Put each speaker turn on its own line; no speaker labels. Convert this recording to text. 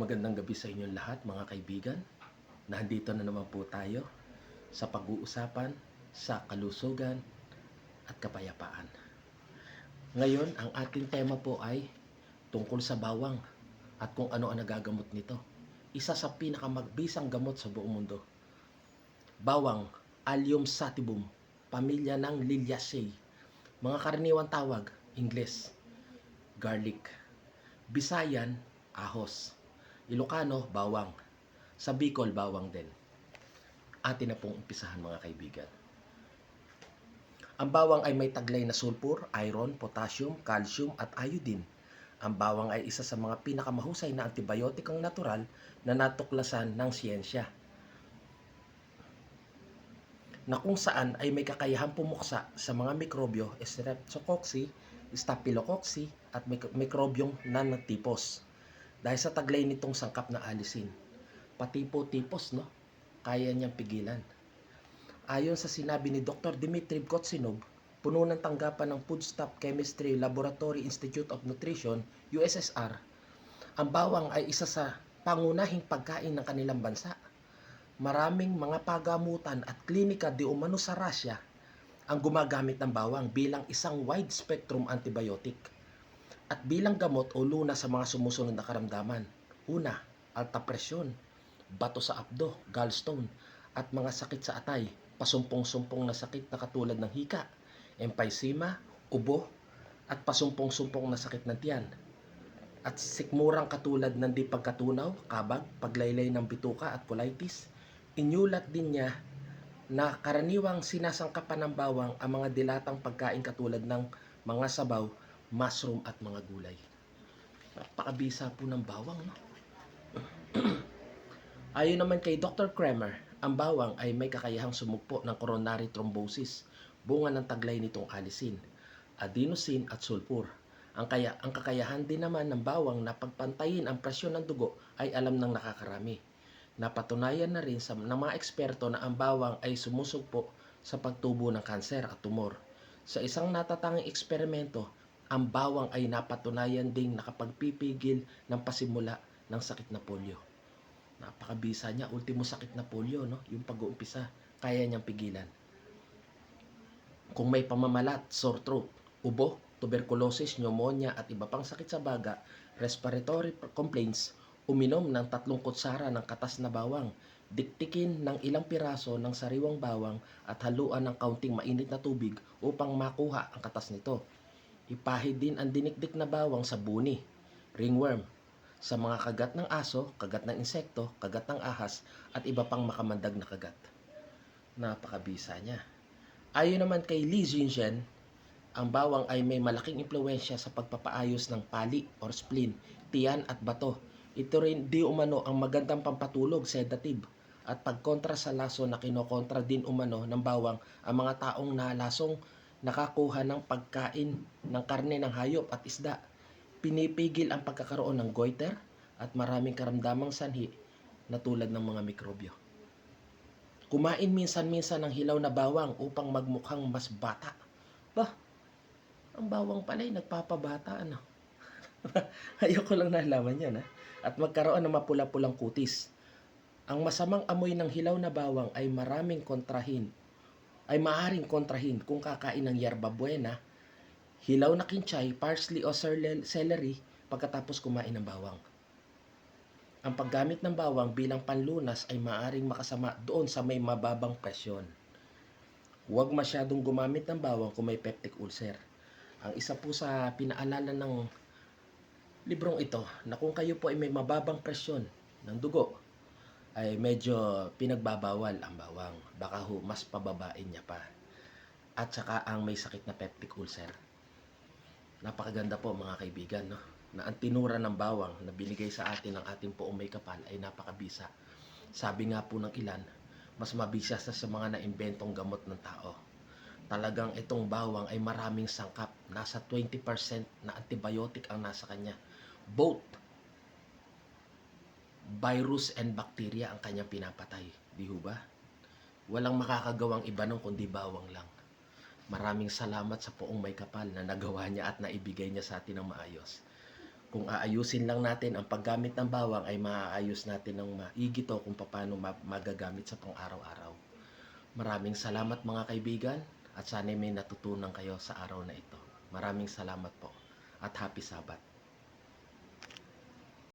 Magandang gabi sa inyong lahat mga kaibigan. Nandito na naman po tayo sa pag-uusapan sa kalusugan at kapayapaan. Ngayon, ang ating tema po ay tungkol sa bawang at kung ano ang nagagamot nito. Isa sa pinakamagbisang gamot sa buong mundo. Bawang, Allium sativum, pamilya ng Liliaceae. Mga karaniwang tawag, Ingles, garlic. Bisayan, ahos. Ilocano, bawang. Sa Bicol, bawang din. Atin na pong umpisahan mga kaibigan. Ang bawang ay may taglay na sulfur, iron, potassium, calcium at iodine. Ang bawang ay isa sa mga pinakamahusay na antibiotikong natural na natuklasan ng siyensya na kung saan ay may kakayahang pumuksa sa mga mikrobyo, Streptococcus, Staphylococcus at mik- mikrobyong nanotipos. Dahil sa taglay nitong sangkap na alisin. Pati po tipos, no? Kaya niyang pigilan. Ayon sa sinabi ni Dr. Dmitry Kotsinov, puno ng tanggapan ng Foodstuff Chemistry Laboratory Institute of Nutrition, USSR, ang bawang ay isa sa pangunahing pagkain ng kanilang bansa maraming mga pagamutan at klinika di umano sa Russia ang gumagamit ng bawang bilang isang wide spectrum antibiotic at bilang gamot o luna sa mga sumusunod na karamdaman. Una, alta presyon, bato sa abdo, gallstone, at mga sakit sa atay, pasumpong-sumpong na sakit na katulad ng hika, emphysema, ubo, at pasumpong-sumpong na sakit ng tiyan. At sikmurang katulad ng di pagkatunaw, kabag, paglaylay ng bituka at colitis, inyulat din niya na karaniwang sinasangkapan ng bawang ang mga dilatang pagkain katulad ng mga sabaw, mushroom at mga gulay. Napakabisa po ng bawang, no? Ayon naman kay Dr. Kremer, ang bawang ay may kakayahang sumugpo ng coronary thrombosis, bunga ng taglay nitong alisin, adenosine at sulfur. Ang, kaya, ang kakayahan din naman ng bawang na pagpantayin ang presyon ng dugo ay alam ng nakakarami. Napatunayan na rin sa ng mga eksperto na ang bawang ay sumusugpo sa pagtubo ng kanser at tumor. Sa isang natatanging eksperimento, ang bawang ay napatunayan ding nakapagpipigil ng pasimula ng sakit na polio. Napakabisa niya, ultimo sakit na polio, no? yung pag-uumpisa, kaya niyang pigilan. Kung may pamamalat, sore throat, ubo, tuberculosis, pneumonia at iba pang sakit sa baga, respiratory complaints, uminom ng tatlong kutsara ng katas na bawang, diktikin ng ilang piraso ng sariwang bawang at haluan ng kaunting mainit na tubig upang makuha ang katas nito. Ipahid din ang dinikdik na bawang sa buni, ringworm, sa mga kagat ng aso, kagat ng insekto, kagat ng ahas, at iba pang makamandag na kagat. Napakabisa niya. Ayon naman kay Li Jinzhen, ang bawang ay may malaking impluensya sa pagpapaayos ng pali or spleen, tiyan at bato. Ito rin di umano ang magandang pampatulog, sedative, at pagkontra sa laso na kinokontra din umano ng bawang ang mga taong nalasong nakakuha ng pagkain ng karne ng hayop at isda. Pinipigil ang pagkakaroon ng goiter at maraming karamdamang sanhi na tulad ng mga mikrobyo. Kumain minsan-minsan ng hilaw na bawang upang magmukhang mas bata. Bah, ang bawang pala ay nagpapabata ano. Ayoko lang nalaman yan ha. At magkaroon ng mapula-pulang kutis. Ang masamang amoy ng hilaw na bawang ay maraming kontrahin ay maaring kontrahin kung kakain ng yerba buena, hilaw na kinchay, parsley o celery pagkatapos kumain ng bawang. Ang paggamit ng bawang bilang panlunas ay maaring makasama doon sa may mababang presyon. Huwag masyadong gumamit ng bawang kung may peptic ulcer. Ang isa po sa pinaalala ng librong ito na kung kayo po ay may mababang presyon ng dugo, ay medyo pinagbabawal ang bawang. Baka ho, mas pababain niya pa. At saka ang may sakit na peptic ulcer. Napakaganda po mga kaibigan, no? Na ang tinura ng bawang na binigay sa atin ng ating poong may kapal ay napakabisa. Sabi nga po ng ilan, mas mabisa sa sa mga naimbentong gamot ng tao. Talagang itong bawang ay maraming sangkap. Nasa 20% na antibiotic ang nasa kanya. Both virus and bacteria ang kanyang pinapatay. Di ho ba? Walang makakagawang iba nung kundi bawang lang. Maraming salamat sa poong may kapal na nagawa niya at naibigay niya sa atin ng maayos. Kung aayusin lang natin ang paggamit ng bawang ay maaayos natin ng maigi to kung paano ma- magagamit sa pang-araw-araw. Maraming salamat mga kaibigan at sana may natutunan kayo sa araw na ito. Maraming salamat po at happy Sabat.